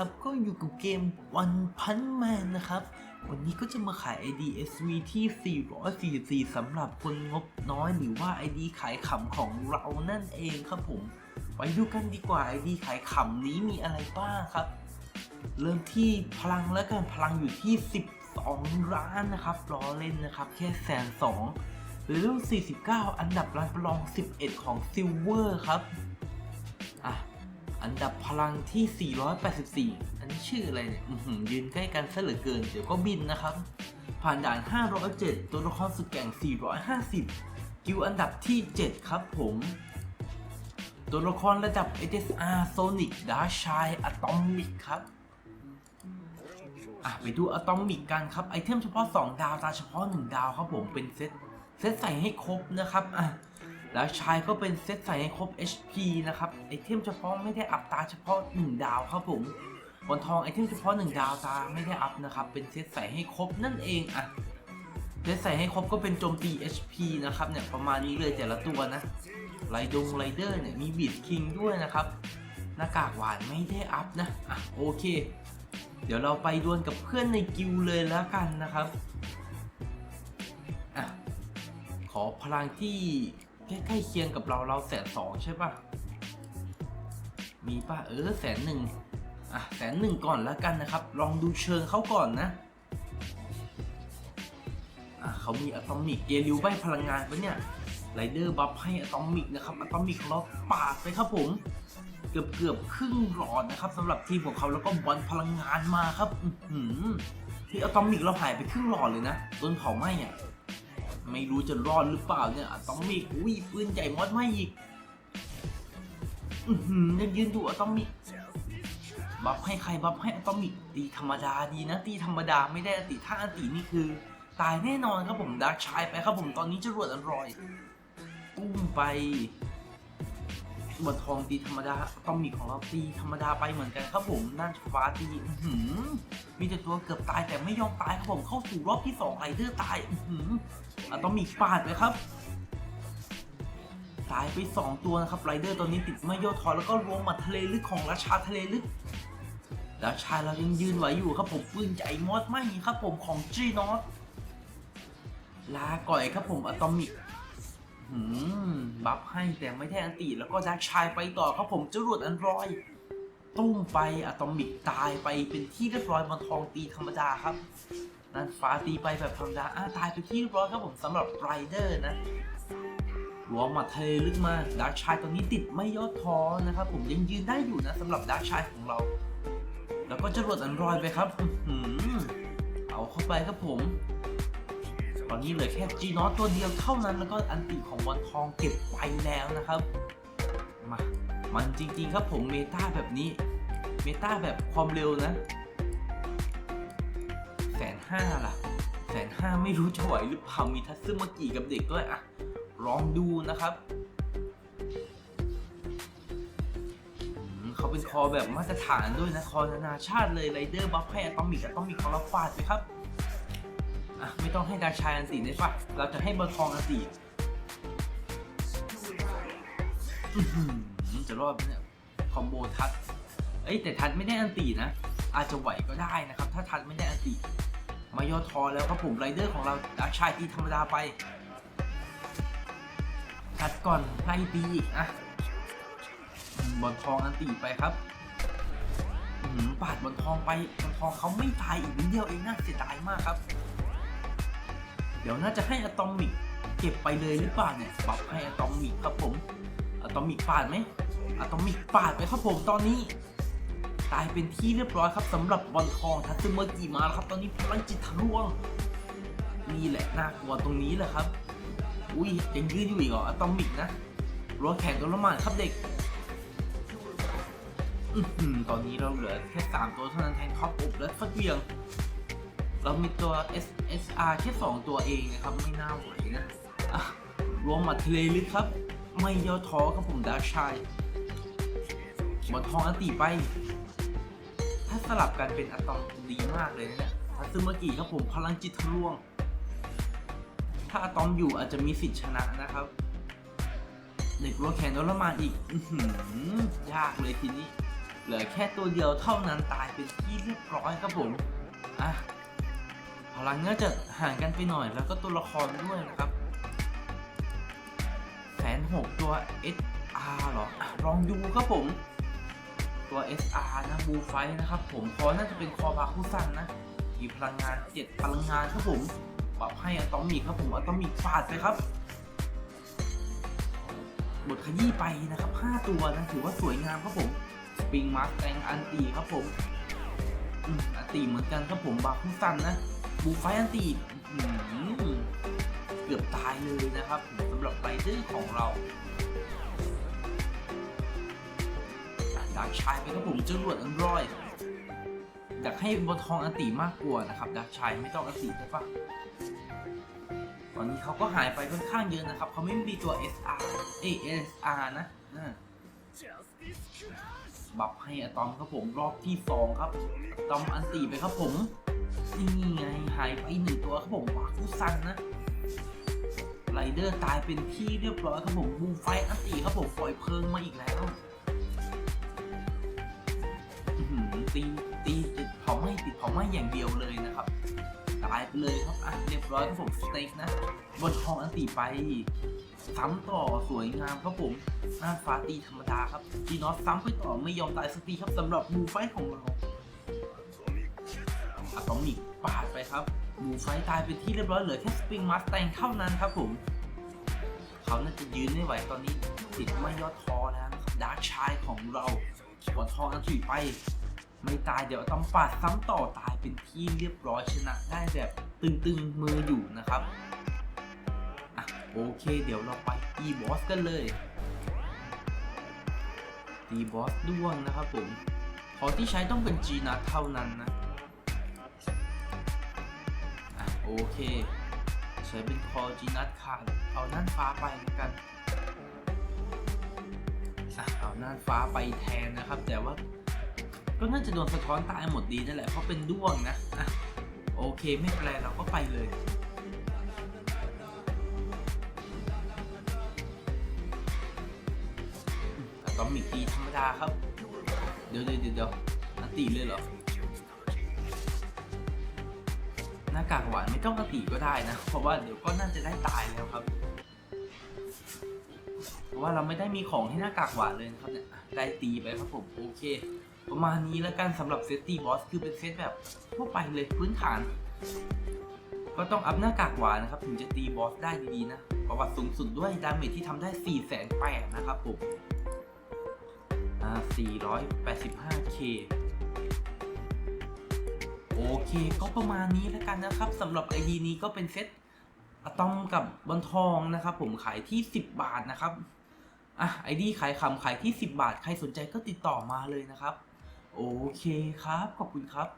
ครับ ก็อยู่กับเกม One Punch Man นะครับ วันนี้ก็จะมาขาย ID SV ที่ 444สำหรับคนงบน้อยหรือว่า ID ขายขำของเรานั่นเองครับผม ไปดูกันดีกว่า ID ขายขำนี้มีอะไรบ้างครับ เริ่มที่พลังแล้วกันพลังอยู่ที่ 12 ล้านนะครับรอเล่นนะครับ แค่แสนสองเลเวล49 อันดับรันปรอง 11 ของซิลเวอร์ครับ อันดับพลังที่ 484 อันนี้ชื่ออะไรเนี่ยยืนใกล้กันซะเหลือเกิน เดี๋ยวก็บินนะครับ ผ่านด่าน 507 ตัวละครสุดแก่ง 450 กิวอันดับที่ 7 ครับผม ตัวละครระดับ HSR Sonic Dark s h i e Atomic ครับอะไปดูอะตอมิกกันครับ ไอเทมเฉพาะ 2 ดาวตาเฉพาะ 1 ดาวครับผมเป็นเซตเซตใส่ให้ครบนะครับอะ แล้วชายก็เป็นเซตใส่ให้ครบ HP นะครับไอเทมเฉพาะไม่ได้อัพตาเฉพาะ 1 ดาวครับผมบนทองไอเทมเฉพาะ 1 ดาวตาไม่ได้อัพนะครับ เป็นเซตใส่ให้ครบนั่นเองอะเซตใส่ให้ครบก็เป็นโจมตี HP นะครับเนี่ยประมาณนี้เลยแต่ละตัวนะไรดงไรเดอร์เนี่ยมีบีดคิงด้วยนะครับหน้ากากหวานไม่ได้อัพนะอะโอเค เดี๋ยวเราไปดวลกับเพื่อนในกิลเลยแล้วกันนะครับอะขอพลังที่ ใกล้ๆเคียงกับเราเราแสนสองใช่ปะมีป่ะเออแสนหนึ่งอะแสนหนึ่งก่อนแล้วกันนะครับ ลองดูเชิงเขาก่อนนะอะเขามีอะตอมิกเกลิวใบพลังงานปะเนี่ยไรเดอร์บัฟให้อะตอมิกนะครับอะตอมิกของเราปาดไปครับผมเกือบเกือบครึ่งหลอดนะครับสำหรับทีมของเขาแล้วก็บอลพลังงานมาครับ อื้อหือที่อะตอมิกเราหายไปครึ่งหลอดเลยนะโดนเผาไหม้อะ ไม่รู้จะรอดหรือเปล่าเนี่ยอะตอมิกอุ้ยปืนใหญ่มอดไม้อีกอือหือยังยืนดูอะตอมิกบัฟให้ใครบัฟให้อะตอมิตีธรรมดาดีนะ ตีธรรมดาไม่ได้อติถ้าอตินี่คือ ตายแน่นอนครับผมดาร์กชายไปครับผมตอนนี้จรวดอันรอยปุ้มไปบนทองตีธรรมดาต้องมีของเราตีธรรมดาไปเหมือนกันครับผมน่านฟ้าตีอือหือมีแต่ตัวเกือบตายแต่ไม่ยอมตายครับผมเข้าสู่รอบที่สองไรเดอร์ตาย อะตองมีปาดไปครับตายไปสองตัวนะครับไรเดอร์ตอนนี้ติดไม่ย่อถอแล้วก็รวมมัดทะเลลึกของราชาทะเลลึกราชาเรายังยืนไหวอยู่ครับผมปืนใหญ่มอดไม่ครับผมของจีนอตลาก่อยครับผมอะตอมิกหืมบัฟให้แต่ไม่ได้อันติแล้วก็ดักชายไปต่อครับผมจรวดอันรอยตุ้มไปอะตอมิกตายไปเป็นที่เรียบร้อยบนทองตีธรรมดาครับ นันฟ้าตีไปแบบธรรมดาอ่าตายไปที่เรียบร้อยครับผมสำหรับไรเดอร์นะหัวหมัดเทลึกมาดาร์ชายตอนนี้ติดไม่ย่อท้อนะครับผมยังยืนได้อยู่นะสำหรับดาร์ชายของเรา แล้วก็จรวดอันรอยไปครับเอาเข้าไปครับผม ตอนนี้เหลือแค่จีนอตตัวเดียวเท่านั้นแล้วก็อันติของวันทองเก็บไปแล้วนะครับมามันจริงๆครับผมเมตาแบบนี้ เมตาแบบความเร็วนะ ห้าล่ะแสนห้าไม่รู้จะไหวหรือเปล่ามีทัตซึมากิกับเด็กด้วยอะลองดูนะครับเขาเป็นคอแบบมาตรฐานด้วยนะ คอนานาชาติเลยไรเดอร์บัฟให้อะตอมิกอะตอมิกของเราฟาดไปครับอะไม่ต้องให้ดาชายอันตีได้ปะเราจะให้เบอร์ทองอันตีจะรอดไหมเนี่ยคอมโบทัดเอ้ยแต่ทัดไม่ได้อันตีนะ อาจจะไหวก็ได้นะครับ ถ้าทัดไม่ได้อันตี มาย่อทอแล้วครับผมไรเดอร์ของเราดาชายตีธรรมดาไปทัดก่อนไล่ตีอีกอะบอลทองอันตีไปครับอื้อหือปาดบอลทองไปบอลทองเขาไม่ตายอีกนิดเดียวเองน่าเสียดายมากครับ เดี๋ยวน่าจะให้อะตอมิกเก็บไปเลยหรือเปล่าเนี่ยปรับให้อะตอมิกครับผมอะตอมิกปาดไหมอะตอมิกปาดไปครับผมตอนนี้ กลายเป็นที่เรียบร้อยครับสำหรับบอลทองทัตซึเมอร์กิมาแล้วครับ ตอนนี้พลังจิตทะลวงนี่แหละน่ากลัวตรงนี้แหละครับ อุ้ยยังยืดอยู่อีกเหรออะตอมิกนะรัวแข่งกันละหมาดครับเด็กอตอนนี้เราเหลือแค่สามตัวเท่านั้นแทนท็อปอบและฟัดเวียง เรามีตัว SSR แค่2ตัวเองนะครับ ไม่น่าไหวนะรวมมัดทะเลลึกครับ ไม่ย่อท้อครับผมดาร์ชายบอลทองอันตีไปาสลับกันเป็นอะตอมดีมากเลยนะเนี่ยทัซึมากิครับผมพลังจิตทะลวง ถ้าอะตอมอยู่อาจจะมีสิทธิ์ชนะนะครับ เด็กรัวแขนโดนลมาอีกอื้อหือยากเลยทีนี้ เหลือแค่ตัวเดียวเท่านั้นตายเป็นที่เรียบร้อยครับผม อะ พลังก็จะห่างกันไปหน่อยแล้วก็ตัวละครด้วยนะครับแสนหกตัว SR หรอ ลองดูครับผม ตัว SR นะบูไฟนะครับผมคอน่าจะเป็นคอบาคุซันนะมีพลังงาน 7 พลังงานครับผมปรับให้อะตอมิกครับผมอะตอมิกฟาดไปครับบทขยี้ไปนะครับ 5 ตัวนะถือว่าสวยงามครับผมสปริงมาร์สแตงอันตีครับผมอืมอันตีเหมือนกันครับผมบาคุซันนะบูไฟอันตีเกือบตายเลยนะครับสำหรับไรเดอร์ของเรา ดาร์กชายไปครับผมจรวดอันรอยอยากให้บนทองอันตีมากกว่านะครับดาร์กชายไม่ต้องอตีได้ปะตอนนี้เขาก็หายไปค่อนข้างเยอะนะครับเขาไม่มีตัว SR เอ SR นะอ่าบัฟให้อะตอมครับผมรอบที่สองครับตอมอันตีไปครับผมนี่ไงหายไปหนึ่งตัวครับผมวาคุซันนะไรเดอร์ตายเป็นที่เรียบร้อยครับผมบูมไฟอันตีครับผมปล่อยเพลิงมาอีกแล้ว ตีตีติดเผาไหม้ติดเผาไหม้อย่างเดียวเลยนะครับตายไปเลยครับอะเรียบร้อยครับผมสเต็กนะบนทองอันตีไปซ้ำต่อสวยงามครับผมหน้าฟ้าตีธรรมดาครับจีนอสซ้ำไปต่อไม่ยอมตายสักทีครับสำหรับบูไฟของเราอะตอมิกปาดไปครับบูไฟตายเป็นที่เรียบร้อยเหลือแค่สปริงมาสแตงเท่านั้นครับผม เขาน่าจะยืนไม่ไหวตอนนี้ติดไม่ยอดทอแล้วนะครับดาร์กชายของเราบอลทองอันถีไป ไม่ตายเดี๋ยวต้องปาดซ้ำต่อตายเป็นที่เรียบร้อยชนะได้แบบตึงๆมืออยู่นะครับอะโอเค เดี๋ยวเราไปอีบอสกันเลยตีบอสด้วงนะครับผมขอที่ใช้ต้องเป็น G นัดเท่านั้นนะอะโอเคใช้เป็นคอ G นัดขาดเอาน่านฟ้าไปแล้วกันอะเอาน่านฟ้าไปแทนนะครับ แต่ว่า ก็น่าจะโดนสะท้อนตายหมดดีนั่นแหละเพราะเป็นด้วงนะอะโอเคไม่เป็นไรเราก็ไปเลยอะตอมิกตีธรรมดาครับ เดี๋ยวเดี๋ยวเดี๋ยวเดี๋ยวอันตีเลยเหรอ หน้ากากหวานไม่ต้องอันตีก็ได้นะ เพราะว่าเดี๋ยวก็น่าจะได้ตายแล้วครับ เพราะว่าเราไม่ได้มีของให้หน้ากากหวานเลยนะครับเนี่ยอะได้ตีไปครับผมโอเค ประมาณนี้แล้วกันสำหรับเซตตีบอสคือเป็นเซตแบบทั่วไปเลยพื้นฐาน ก็ต้องอัพหน้ากากหวานนะครับ ถึงจะตีบอสได้ดีๆนะ ประวัติสูงสุดด้วยดาเมจที่ทำได้ 4 8 0 0 0นะครับผมอ่า 485k โอเค ก็ประมาณนี้แล้วกันนะครับสำหรับ ID นี้ก็เป็นเซตอะตอมกับบอลทองนะครับ ผมขายที่ 10 บาทนะครับอะ ID ขายคำขายที่ 10 บาท ใครสนใจก็ติดต่อมาเลยนะครับ โอเคครับ ขอบคุณครับ